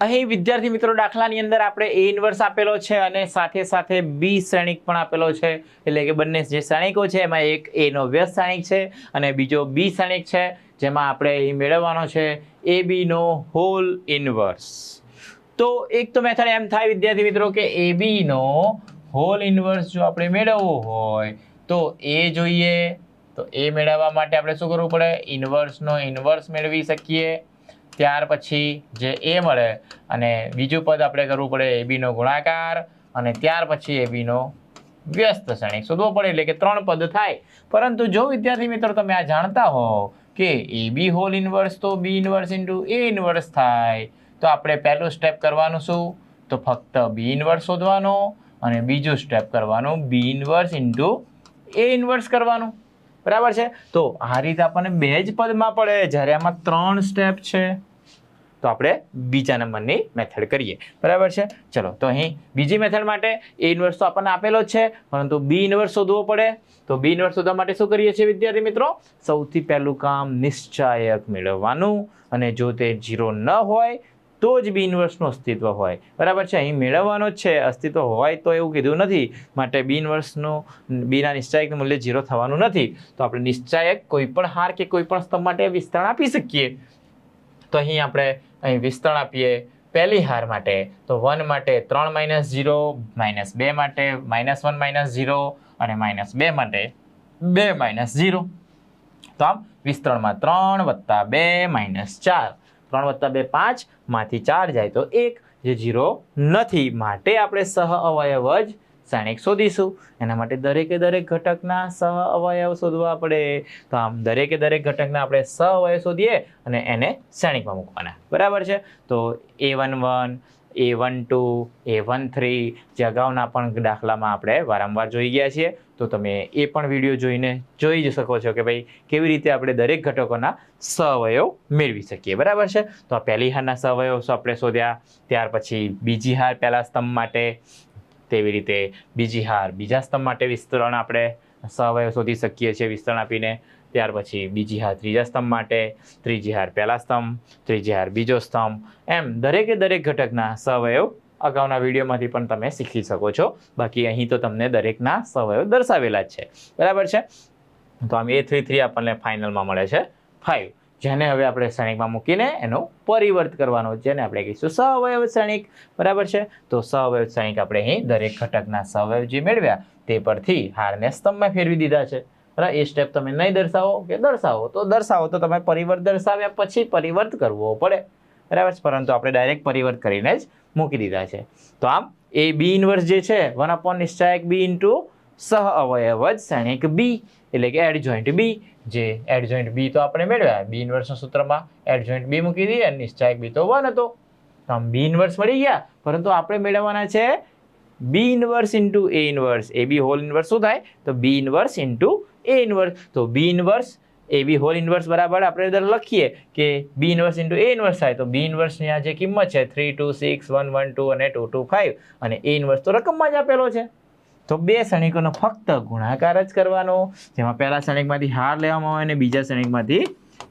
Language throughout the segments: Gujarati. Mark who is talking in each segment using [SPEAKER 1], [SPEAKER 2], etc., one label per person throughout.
[SPEAKER 1] અહીં વિદ્યાર્થી મિત્રો દાખલાની અંદર આપણે એ ઇન્વર્સ આપેલો છે અને સાથે સાથે બી શ્રેણિક પણ આપેલો છે. એટલે કે બંને જે શ્રેણિકો છે, એમાં એક એનો વ્યસ્ત શ્રેણિક છે અને બીજો બી શ્રેણિક છે, જેમાં આપણે અહીં મેળવવાનો છે એ બીનો હોલ ઇન્વર્સ તો એક તો મેથડ એમ થાય વિદ્યાર્થી મિત્રો કે એ બીનો હોલ ઇન્વર્સ જો આપણે મેળવવો હોય, તો એ જોઈએ. તો એ મેળવવા માટે આપણે શું કરવું પડે? ઇન્વર્સનો ઇન્વર્સ મેળવી શકીએ. ત્યાર પછી જે એ મળે અને બીજું પદ આપણે કરવું પડે એ બીનો ગુણાકાર અને ત્યાર પછી એ બીનો વ્યસ્ત શ્રેણી. શોધવો પડે એટલે કે ત્રણ પદ થાય. પરંતુ જો વિદ્યાર્થી મિત્રો તમે આ જાણતા હો કે એ બી હોલ ઇન્વર્સ તો B inverse into A inverse થાય, તો આપણે પહેલું સ્ટેપ કરવાનું શું? તો ફક્ત બી ઇન્વર્સ શોધવાનો અને બીજું સ્ટેપ કરવાનું B inverse into A inverse કરવાનું. બરાબર છે? તો આ રીતે આપણને બે જ પદમાં પડે. જ્યારે આમાં ત્રણ સ્ટેપ છે તો આપણે બીજા નંબરની મેથડ કરીએ. બરાબર છે? ચલો, તો અહીં બીજી મેથડ માટે એ ઇન્વર્સ તો આપણને આપેલો જ છે, પરંતુ બી ઇન્વર્સ શોધવો પડે. તો બી ઇન્વર્સ શોધવા માટે શું કરીએ છીએ વિદ્યાર્થી મિત્રો? સૌથી પહેલું કામ નિશ્ચાયક મેળવવાનું, અને જો તે ઝીરો ન હોય, તો જ બી ઇન્વર્સનું અસ્તિત્વ હોય. બરાબર છે? અહીં મેળવવાનો જ છે, અસ્તિત્વ હોય તો એવું કીધું નથી. માટે બી ઇન્વર્સનું બીના નિશ્ચાયકનું મૂલ્ય ઝીરો થવાનું નથી. તો આપણે નિશ્ચાયક કોઈ પણ હાર કે કોઈ પણ સ્તંભ માટે વિસ્તરણ આપી શકીએ. તો અહીં આપણે અહીં વિસ્તરણ આપીએ પહેલી હાર માટે. તો વન માટે ત્રણ માઇનસ ઝીરો માઇનસ બે માટે માઇનસ વન માઇનસ ઝીરો અને માઇનસ બે માટે બે માઇનસ ઝીરો તો આમ વિસ્તરણમાં ત્રણ વત્તા બે માઇનસ ચાર. ત્રણ વત્તા બે પાંચમાંથી ચાર જાય તો એક, જે ઝીરો નથી. માટે આપણે સહ અવયવ જ શ્રેણિક શોધીશું. એના માટે દરેકે દરેક ઘટકના સહ અવયવ શોધવા પડે. તો આમ દરેકે દરેક ઘટકના આપણે સહ અવયવ શોધીએ અને એને શ્રેણિકમાં મૂકવાના. બરાબર છે? તો A one one A one two A one three જે અગાઉના પણ દાખલામાં આપણે વારંવાર જોઈ ગયા છીએ. તો તમે એ પણ વીડિયો જોઈને જોઈ જ શકો છો કે ભાઈ કેવી રીતે આપણે દરેક ઘટકોના સવયવ મેળવી શકીએ. બરાબર છે? તો આ પહેલી હારના સવયવ આપણે શોધ્યા. ત્યાર પછી બીજી હાર પહેલા સ્તંભ માટે. તેવી રીતે બીજી હાર, બીજા સ્તંભ માટે વિસ્તરણ આપણે સહવયવ શોધી શકીએ છીએ વિસ્તરણ આપીને. ત્યાર પછી બીજી હાર, ત્રીજા સ્તંભ માટે, ત્રીજી હાર, પહેલા સ્તંભ, ત્રીજી હાર, બીજો સ્તંભ. એમ દરેકે દરેક ઘટકના સહવયવ અગાઉના વિડીયોમાંથી પણ તમે શીખી શકો છો. બાકી અહીં તો તમને દરેકના સવયવ દર્શાવેલા જ છે. બરાબર છે? તો આમ એ થ્રી થ્રી આપણને ફાઇનલમાં મળે છે. ફાઇવ. જેને હવે આપણે શ્રેણિકમાં મૂકીને એનો પરિવર્ત કરવાનો જેને આપણે કહીશું સહવયવ શ્રેણિક. બરાબર છે? તો સહવયવ શ્રેણિક આપણે અહીં દરેક ઘટકના સહવયવ જે મેળવ્યા તે પરથી હારને સ્તંભમાં ફેરવી દીધા છે. બરાબર? એ સ્ટેપ તમે નહીં દર્શાવો કે દર્શાવો. તો દર્શાવો. તો તમે પરિવર્ત દર્શાવ્યા પછી પરિવર્ત કરવો પડે. બરાબર છે? પરંતુ આપણે ડાયરેક્ટ પરિવર્ત કરીને જ મૂકી દીધા છે. તો આમ એ બી ઇન્વર્સ જે છે વન અપોન નિશ્ચાયક બી ઇન્ટુ સહ અવયવ જ શ્રેણિક બી એટલે કે એડજોઇન્ટ બી જે એડજોઇન્ટ બી તો આપણે મેળવ્યા. બી ઇન્વર્સના સૂત્રમાં એડ જોઈન્ટ બી મૂકી દઈએ. અને નિશ્ચાયક બી તો વન હતો. તો આમ બી ઇન્વર્સ મળી ગયા. પરંતુ આપણે મેળવવાના છે B inverse into A inverse A B whole inverse શું થાય? તો B inverse into A inverse તો B inverse A B whole inverse બરાબર આપણે અંદર લખીએ કે B inverse into A inverse થાય. તો બી ઇન્વર્સની આ જે કિંમત છે three two six one one two અને ટુ ટુ ફાઇવ અને એ ઇન્વર્સ તો રકમમાં જ આપેલો છે. તો બે શ્રેણિકોનો ફક્ત ગુણાકાર જ કરવાનો. જેમાં પહેલા શ્રેણિકમાંથી હાર લેવામાં આવે અને બીજા ક્ષણિકમાંથી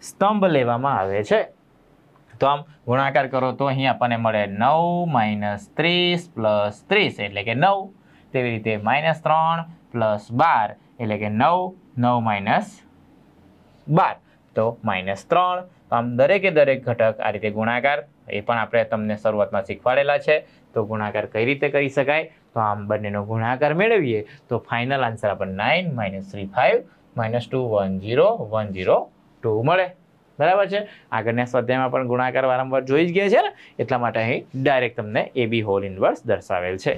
[SPEAKER 1] સ્તંભ લેવામાં આવે છે. તો આમ ગુણાકાર કરો તો અહીં આપણને મળે નવ માઇનસ ત્રીસ પ્લસ ત્રીસ એટલે કે નવ. તેવી રીતે માઇનસ ત્રણ પ્લસ બાર એટલે કે નવ નવ માઇનસ બાર. તો માઇનસ ત્રણ. આમ દરેકે દરેક ઘટક આ રીતે ગુણાકાર. એ પણ આપણે તમને શરૂઆતમાં શીખવાડેલા છે. તો ગુણાકાર કઈ રીતે કરી શકાય? તો આમ બંનેનો ગુણાકાર મેળવીએ, તો ફાઇનલ આન્સર આપણને nine minus three five minus two one zero one zero two મળે. બરાબર છે? આગળના સ્વાધ્યાયમાં પણ ગુણાકાર વારંવાર જોઈ જ ગયા છે ને? એટલા માટે અહીં ડાયરેક્ટ તમને એ બી હોલ ઇન્વર્સ દર્શાવેલ છે.